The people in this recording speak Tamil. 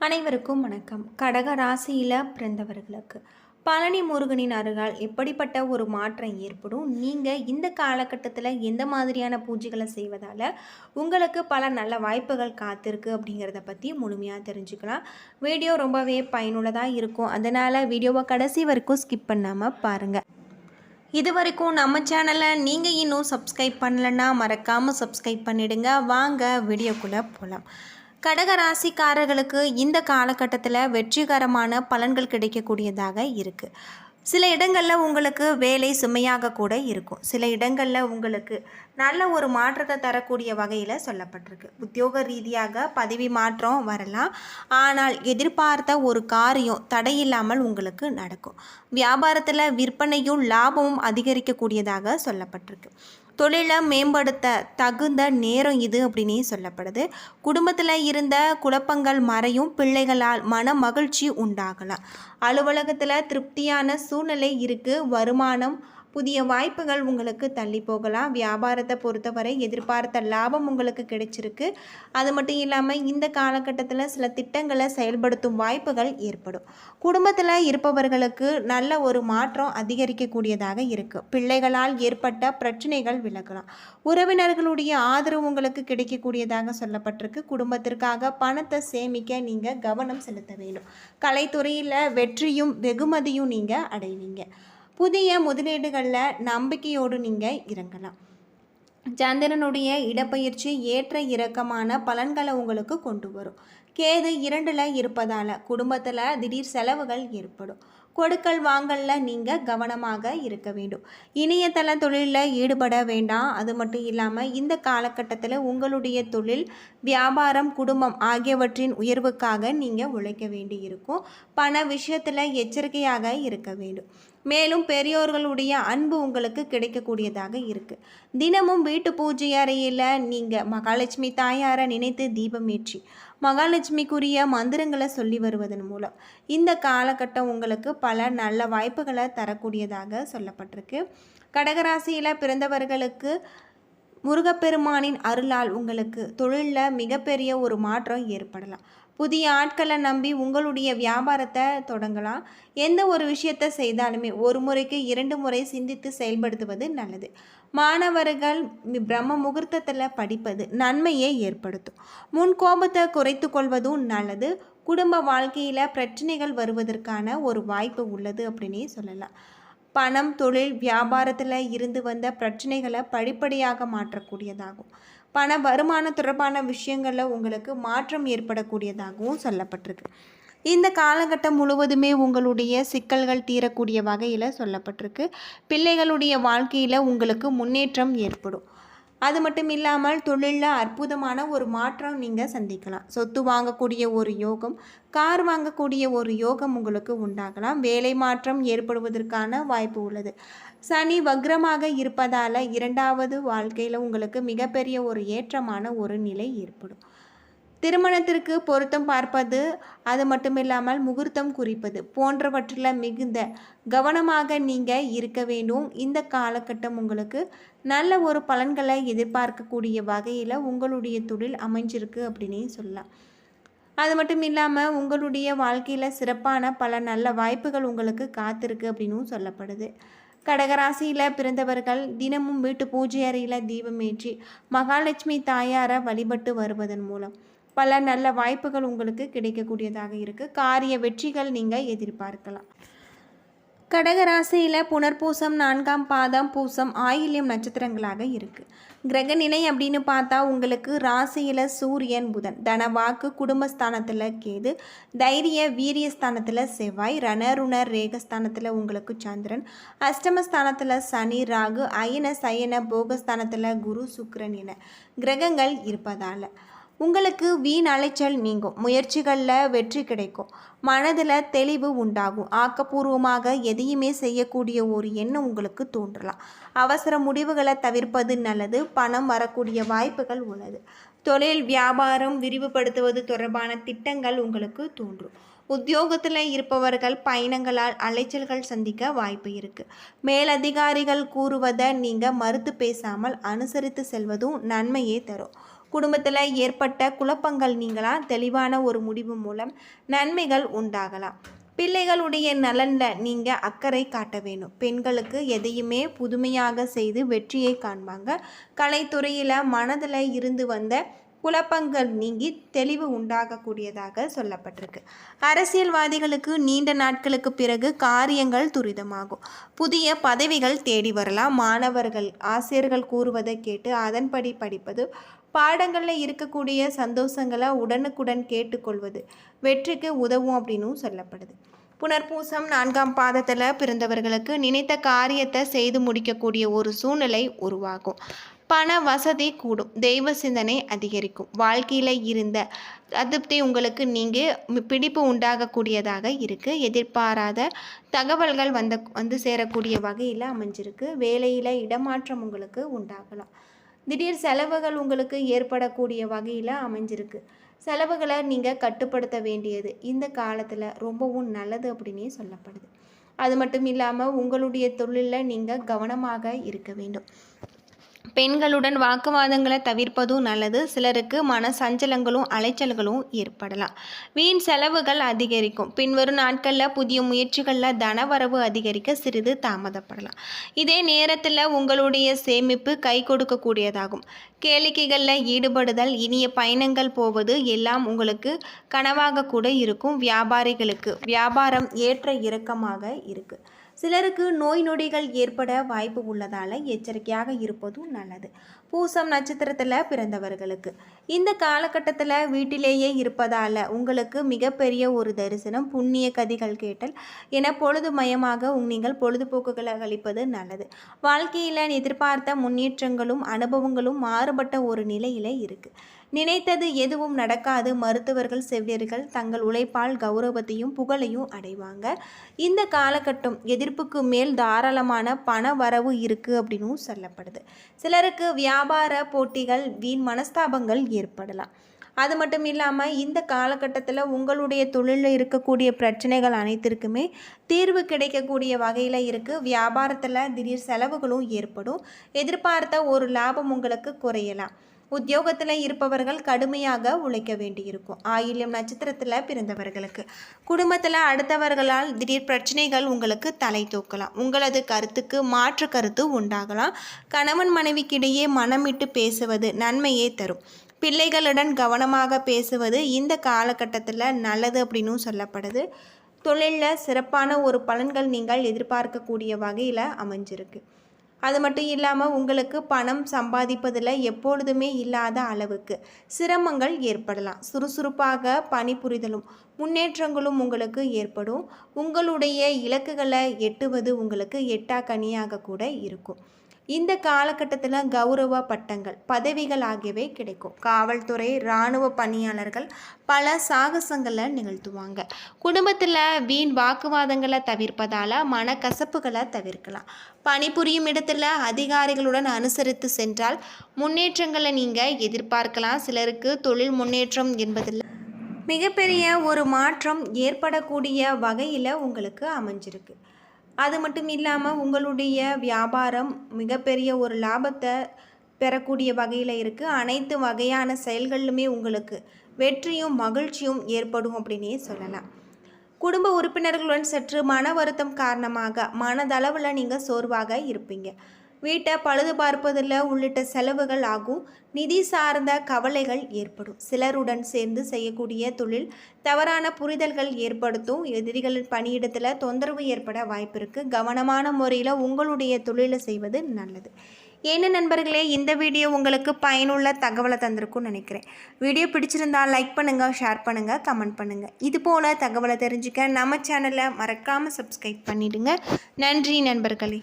அனைவருக்கும் வணக்கம். கடக ராசியில் பிறந்தவர்களுக்கு பழனி முருகனின் அருகால் எப்படிப்பட்ட ஒரு மாற்றம் ஏற்படும்? நீங்கள் இந்த காலகட்டத்தில் எந்த மாதிரியான பூஜைகளை செய்வதால் உங்களுக்கு பல நல்ல வாய்ப்புகள் காத்திருக்கு அப்படிங்கிறத பற்றி முழுமையாக தெரிஞ்சுக்கலாம். வீடியோ ரொம்பவே பயனுள்ளதாக இருக்கும். அதனால் வீடியோவை கடைசி வரைக்கும் ஸ்கிப் பண்ணாமல் பாருங்கள் இது வரைக்கும் நம்ம சேனலை நீங்கள் இன்னும் சப்ஸ்கிரைப் பண்ணலைன்னா மறக்காமல் சப்ஸ்கிரைப் பண்ணிவிடுங்க வாங்க வீடியோக்குள்ளே போகலாம் கடக ராசிக்காரர்களுக்கு இந்த காலகட்டத்தில் வெற்றிகரமான பலன்கள் கிடைக்கக்கூடியதாக இருக்குது சில இடங்களில் உங்களுக்கு வேலை சுமையாக கூட இருக்கும். சில இடங்களில் உங்களுக்கு நல்ல ஒரு மாற்றத்தை தரக்கூடிய வகையில் சொல்லப்பட்டிருக்கு. உத்தியோக ரீதியாக பதவி மாற்றம் வரலாம். ஆனால் எதிர்பார்த்த ஒரு காரியம் தடையில்லாமல் உங்களுக்கு நடக்கும். வியாபாரத்தில் விற்பனையும் லாபமும் அதிகரிக்கக்கூடியதாக சொல்லப்பட்டிருக்கு. தொழிலை மேம்படுத்த தகுந்த நேரம் இது அப்படின்னே சொல்லப்படுது. குடும்பத்தில் இருந்த குழப்பங்கள் மறையும் பிள்ளைகளால் மன மகிழ்ச்சி உண்டாகலாம். அலுவலகத்தில் திருப்தியான சூழ்நிலை இருக்குது வருமானம் புதிய வாய்ப்புகள் உங்களுக்கு தள்ளி போகலாம். வியாபாரத்தை பொறுத்தவரை எதிர்பார்த்த லாபம் உங்களுக்கு கிடைச்சிருக்கு. அது மட்டும் இல்லாமல் இந்த காலகட்டத்தில் சில திட்டங்களை செயல்படுத்தும் வாய்ப்புகள் ஏற்படும். குடும்பத்தில் இருப்பவர்களுக்கு நல்ல ஒரு மாற்றம் அதிகரிக்கக்கூடியதாக இருக்குது பிள்ளைகளால் ஏற்பட்ட பிரச்சனைகள் விலகலாம். உறவினர்களுடைய ஆதரவு உங்களுக்கு கிடைக்கக்கூடியதாக சொல்லப்பட்டிருக்கு. குடும்பத்திற்காக பணத்தை சேமிக்க நீங்கள் கவனம் செலுத்த வேண்டும். கலைத்துறையில் வெற்றியும் வெகுமதியும் நீங்கள் அடைவீங்க. புதிய முதலீடுகளில் நம்பிக்கையோடு நீங்கள் இறங்கலாம். சந்திரனுடைய இடப்பயிற்சி ஏற்ற இறக்கமான பலன்களை உங்களுக்கு கொண்டு வரும். கேது இரண்டில் இருப்பதால் குடும்பத்தில் திடீர் செலவுகள் ஏற்படும். கொடுக்கல் வாங்கலில் நீங்கள் கவனமாக இருக்க வேண்டும். இணையதள தொழிலில் ஈடுபட வேண்டாம். அது மட்டும் இல்லாமல் இந்த காலகட்டத்தில் உங்களுடைய தொழில் வியாபாரம் குடும்பம் ஆகியவற்றின் உயர்வுக்காக நீங்கள் உழைக்க வேண்டி இருக்கும் பண விஷயத்தில் எச்சரிக்கையாக இருக்க வேண்டும். மேலும் பெரியோர்களுடைய அன்பு உங்களுக்கு கிடைக்கக்கூடியதாக இருக்குது தினமும் வீட்டு பூஜை அறையில் நீங்கள் மகாலட்சுமி தாயாரை நினைத்து தீபம் ஏற்றி மகாலட்சுமிக்குரிய மந்திரங்களை சொல்லி வருவதன் மூலம் இந்த காலகட்டம் உங்களுக்கு பல நல்ல வாய்ப்புகளை தரக்கூடியதாக சொல்லப்பட்டிருக்கு. கடகராசியில் பிறந்தவர்களுக்கு முருகப்பெருமானின் அருளால் உங்களுக்கு தொழிலில் மிகப்பெரிய ஒரு மாற்றம் ஏற்படலாம். புதிய ஆட்களை நம்பி உங்களுடைய வியாபாரத்தை தொடங்கலாம். எந்த ஒரு விஷயத்தை செய்தாலுமே ஒரு முறைக்கு இரண்டு முறை சிந்தித்து செயல்படுத்துவது நல்லது. மாணவர்கள் பிரம்ம முகூர்த்தத்தில் படிப்பது நன்மையை ஏற்படுத்தும். முன் கோபத்தை குறைத்து கொள்வதும் நல்லது. குடும்ப வாழ்க்கையில் பிரச்சனைகள் வருவதற்கான ஒரு வாய்ப்பு உள்ளது அப்படின்னே சொல்லலாம். பணம் தொழில் வியாபாரத்தில் இருந்து வந்த பிரச்சனைகளை படிப்படியாக மாற்றக்கூடியதாகும். பண வருமானம் தொடர்பான விஷயங்களில் உங்களுக்கு மாற்றம் ஏற்படக்கூடியதாகவும் சொல்லப்பட்டிருக்கு. இந்த காலகட்டம் முழுவதுமே உங்களுடைய சிக்கல்கள் தீரக்கூடிய வகையில் சொல்லப்பட்டிருக்கு. பிள்ளைகளுடைய வாழ்க்கையில் உங்களுக்கு முன்னேற்றம் ஏற்படும். அது மட்டும் இல்லாமல் தொழிலில் அற்புதமான ஒரு மாற்றம் நீங்கள் சந்திக்கலாம். சொத்து வாங்கக்கூடிய ஒரு யோகம் கார் வாங்கக்கூடிய ஒரு யோகம் உங்களுக்கு உண்டாகலாம். வேலை மாற்றம் ஏற்படுவதற்கான வாய்ப்பு உள்ளது. சனி வக்ரமாக இருப்பதால் இரண்டாவது வாழ்க்கையில் உங்களுக்கு மிகப்பெரிய ஒரு ஏற்றமான ஒரு நிலை ஏற்படும். திருமணத்திற்கு பொருத்தம் பார்ப்பது அது மட்டும் இல்லாமல் முகூர்த்தம் குறிப்பது போன்றவற்றில் மிகுந்த கவனமாக நீங்கள் இருக்க வேண்டும். இந்த காலகட்டம் உங்களுக்கு நல்ல ஒரு பலன்களை எதிர்பார்க்கக்கூடிய வகையில் உங்களுடைய தொழில் அமைஞ்சிருக்கு அப்படின்னே சொல்லலாம். அது மட்டும் இல்லாமல் உங்களுடைய வாழ்க்கையில் சிறப்பான பல நல்ல வாய்ப்புகள் உங்களுக்கு காத்திருக்கு அப்படின்னும் சொல்லப்படுது. கடகராசியில் பிறந்தவர்கள் தினமும் வீட்டு பூஜை அறையில் தீபம் ஏற்றி மகாலட்சுமி தாயாரை வழிபட்டு வருவதன் மூலம் பல நல்ல வாய்ப்புகள் உங்களுக்கு கிடைக்கக்கூடியதாக இருக்குது காரிய வெற்றிகள் நீங்கள் எதிர்பார்க்கலாம். கடகராசியில் புனர்பூசம் நான்காம் பாதம் பூசம் ஆயில்யம் நட்சத்திரங்களாக இருக்குது கிரக நிலை அப்படின்னு பார்த்தா உங்களுக்கு ராசியில் சூரியன் புதன். தனவாக்கு குடும்பஸ்தானத்தில் கேது. தைரிய வீரியஸ்தானத்தில் செவ்வாய். ரணருணர் ரேகஸ்தானத்தில் உங்களுக்கு சந்திரன். அஷ்டமஸ்தானத்தில் சனி ராகு அயன சயன போகஸ்தானத்தில் குரு சுக்ரன் என கிரகங்கள் இருப்பதால். உங்களுக்கு வீண் அலைச்சல் நீங்கும். முயற்சிகளில் வெற்றி கிடைக்கும். மனதில் தெளிவு உண்டாகும். ஆக்கப்பூர்வமாக எதையுமே செய்யக்கூடிய ஒரு எண்ணம் உங்களுக்கு தோன்றலாம். அவசர முடிவுகளை தவிர்ப்பது நல்லது. பணம் வரக்கூடிய வாய்ப்புகள் உள்ளது. தொழில் வியாபாரம் விரிவுபடுத்துவது தொடர்பான திட்டங்கள் உங்களுக்கு தோன்றும். உத்தியோகத்தில் இருப்பவர்கள் பயணங்களால் அலைச்சல்கள் சந்திக்க வாய்ப்பு இருக்குது மேலதிகாரிகள் கூறுவதை நீங்கள் மறுத்து பேசாமல் அனுசரித்து செல்வதும் நன்மையே தரும். குடும்பத்தில் ஏற்பட்ட குழப்பங்கள் நீங்களாம் தெளிவான ஒரு முடிவு மூலம் நன்மைகள் உண்டாகலாம். பிள்ளைகளுடைய நலனில் நீங்கள் அக்கறை காட்ட வேணும் பெண்களுக்கு எதையுமே புதுமையாக செய்து வெற்றியை காண்பாங்க. கலைத்துறையில் மனதில் இருந்து வந்த குழப்பங்கள் நீங்கி தெளிவு உண்டாகக்கூடியதாக சொல்லப்பட்டிருக்கு. அரசியல்வாதிகளுக்கு நீண்ட நாட்களுக்கு பிறகு காரியங்கள் துரிதமாகும். புதிய பதவிகள் தேடி வரலாம். மாணவர்கள் ஆசிரியர்கள் கூறுவதை கேட்டு அதன்படி படிப்பது பாடங்களில் இருக்கக்கூடிய சந்தோஷங்களை உடனுக்குடன் கேட்டுக்கொள்வது. வெற்றிக்கு உதவும் அப்படின்னும் சொல்லப்படுது. புனர்பூசம் நான்காம் பாதத்தில் பிறந்தவர்களுக்கு நினைத்த காரியத்தை செய்து முடிக்கக்கூடிய ஒரு சூழ்நிலை உருவாகும். பண வசதி கூடும். தெய்வ சிந்தனை அதிகரிக்கும். வாழ்க்கையில் இருந்த அதிருப்தி உங்களுக்கு நீங்கள் பிடிப்பு உண்டாகக்கூடியதாக இருக்குது எதிர்பாராத தகவல்கள் வந்த வந்து சேரக்கூடிய வகையில் அமைஞ்சிருக்கு. வேலையில் இடமாற்றம் உங்களுக்கு உண்டாகலாம். திடீர் செலவுகள் உங்களுக்கு ஏற்படக்கூடிய வகையில் அமைஞ்சிருக்கு. செலவுகளை நீங்கள் கட்டுப்படுத்த வேண்டியது இந்த காலத்தில் ரொம்பவும் நல்லது அப்படின்னே சொல்லப்படுது. அது மட்டும் இல்லாமல் உங்களுடைய தொழிலில் நீங்கள் கவனமாக இருக்க வேண்டும். பெண்களுடன் வாக்குவாதங்களை தவிர்ப்பதும் நல்லது. சிலருக்கு மன சஞ்சலங்களும் அலைச்சல்களும் ஏற்படலாம். வீண் செலவுகள் அதிகரிக்கும். பின்வரும் நாட்களில் புதிய முயற்சிகளில் தனவரவு அதிகரிக்க சிறிது தாமதப்படலாம். இதே நேரத்தில் உங்களுடைய சேமிப்பு கை கொடுக்கக்கூடியதாகும். கேளிக்கைகளில் ஈடுபடுதல் இனிய பயணங்கள் போவது எல்லாம் உங்களுக்கு கனவாக கூட இருக்கும். வியாபாரிகளுக்கு வியாபாரம் ஏற்ற இறக்கமாக இருக்குது சிலருக்கு நோய் நொடிகள் ஏற்பட வாய்ப்பு உள்ளதால் எச்சரிக்கையாக இருப்பதும் நல்லது. பூசம் நட்சத்திரத்தில் பிறந்தவர்களுக்கு. இந்த காலகட்டத்தில் வீட்டிலேயே இருப்பதால் உங்களுக்கு மிகப்பெரிய ஒரு தரிசனம் புண்ணிய கதிகள் கேட்டல் என பொழுதுமயமாக நீங்கள் பொழுதுபோக்குகளை கழிப்பது நல்லது. வாழ்க்கையில் எதிர்பார்த்த முன்னேற்றங்களும் அனுபவங்களும் மாறுபட்ட ஒரு நிலையில் இருக்குது நினைத்தது எதுவும் நடக்காது. மருத்துவர்கள் செவிலியர்கள் தங்கள் உழைப்பால் கௌரவத்தையும் புகழையும் அடைவாங்க. இந்த காலகட்டம் எதிர்ப்புக்கு மேல் தாராளமான பண வரவு இருக்குது அப்படின்னும் சொல்லப்படுது. சிலருக்கு வியாபார போட்டிகள் வீண் மனஸ்தாபங்கள் ஏற்படலாம். அது மட்டும் இல்லாமல் இந்த காலகட்டத்தில் உங்களுடைய தொழிலில் இருக்கக்கூடிய பிரச்சனைகள் அனைத்திற்குமே தீர்வு கிடைக்கக்கூடிய வகையில் இருக்குது வியாபாரத்தில் திடீர் செலவுகளும் ஏற்படும். எதிர்பார்த்த ஒரு லாபம் உங்களுக்கு குறையலாம். உத்தியோகத்தில் இருப்பவர்கள் கடுமையாக உழைக்க வேண்டியிருக்கும். ஆயில்யம் நட்சத்திரத்தில் பிறந்தவர்களுக்கு. குடும்பத்தில் அடுத்தவர்களால் திடீர் பிரச்சனைகள் உங்களுக்கு தலை தூக்கலாம். உங்களது கருத்துக்கு மாற்று கருத்து உண்டாகலாம். கணவன் மனைவிக்கிடையே மனமிட்டு பேசுவது நன்மையே தரும். பிள்ளைகளுடன் கவனமாக பேசுவது இந்த காலகட்டத்தில் நல்லது அப்படின்னும் சொல்லப்படுது. தொழிலில் சிறப்பான ஒரு பலன்கள் நீங்கள் எதிர்பார்க்கக்கூடிய வகையில் அமைஞ்சிருக்கு. அது மட்டும் இல்லாமல் உங்களுக்கு பணம் சம்பாதிப்பதில் எப்பொழுதுமே இல்லாத அளவுக்கு சிரமங்கள் ஏற்படலாம். சுறுசுறுப்பாக பணிபுரிதலும் முன்னேற்றங்களும் உங்களுக்கு ஏற்படும். உங்களுடைய இலக்குகளை எட்டுவது உங்களுக்கு எட்டா கனியாக கூட இருக்கும். இந்த காலகட்டத்தில் கௌரவ பட்டங்கள் பதவிகள் ஆகியவை கிடைக்கும். காவல்துறை இராணுவ பணியாளர்கள் பல சாகசங்களை நிகழ்த்துவாங்க. குடும்பத்தில் வீண் வாக்குவாதங்களை தவிர்ப்பதால் மனக்கசப்புகளை தவிர்க்கலாம். பணிபுரியும் இடத்துல அதிகாரிகளுடன் அனுசரித்து சென்றால் முன்னேற்றங்களை நீங்கள் எதிர்பார்க்கலாம். சிலருக்கு தொழில் முன்னேற்றம் என்பதில் மிகப்பெரிய ஒரு மாற்றம் ஏற்படக்கூடிய வகையில் உங்களுக்கு அமைஞ்சிருக்கு. அது மட்டும் இல்லாமல் உங்களுடைய வியாபாரம் மிகப்பெரிய ஒரு லாபத்தை பெறக்கூடிய வகையில் இருக்குது அனைத்து வகையான செயல்களிலுமே உங்களுக்கு வெற்றியும் மகிழ்ச்சியும் ஏற்படும் அப்படின்னே சொல்லலாம். குடும்ப உறுப்பினர்களுடன் சற்று மன வருத்தம் காரணமாக மனதளவில் நீங்கள் சோர்வாக இருப்பீங்க. வீட்டை பழுது பார்ப்பதில் உள்ளிட்ட செலவுகள் ஆகும். நிதி சார்ந்த கவலைகள் ஏற்படும். சிலருடன் சேர்ந்து செய்யக்கூடிய தொழில் தவறான புரிதல்கள் ஏற்படுத்தும். எதிரிகளின் பணியிடத்தில் தொந்தரவு ஏற்பட வாய்ப்பு இருக்குது கவனமான முறையில் உங்களுடைய தொழிலை செய்வது நல்லது. என்ன நண்பர்களே இந்த வீடியோ உங்களுக்கு பயனுள்ள தகவலை தந்திருக்கும்னு நினைக்கிறேன். வீடியோ பிடிச்சிருந்தால் லைக் பண்ணுங்கள் ஷேர் பண்ணுங்கள் கமெண்ட் பண்ணுங்கள் இது போல் தகவலை தெரிஞ்சுக்க நம்ம சேனலை மறக்காமல் சப்ஸ்கிரைப் பண்ணிவிடுங்க நன்றி நண்பர்களே.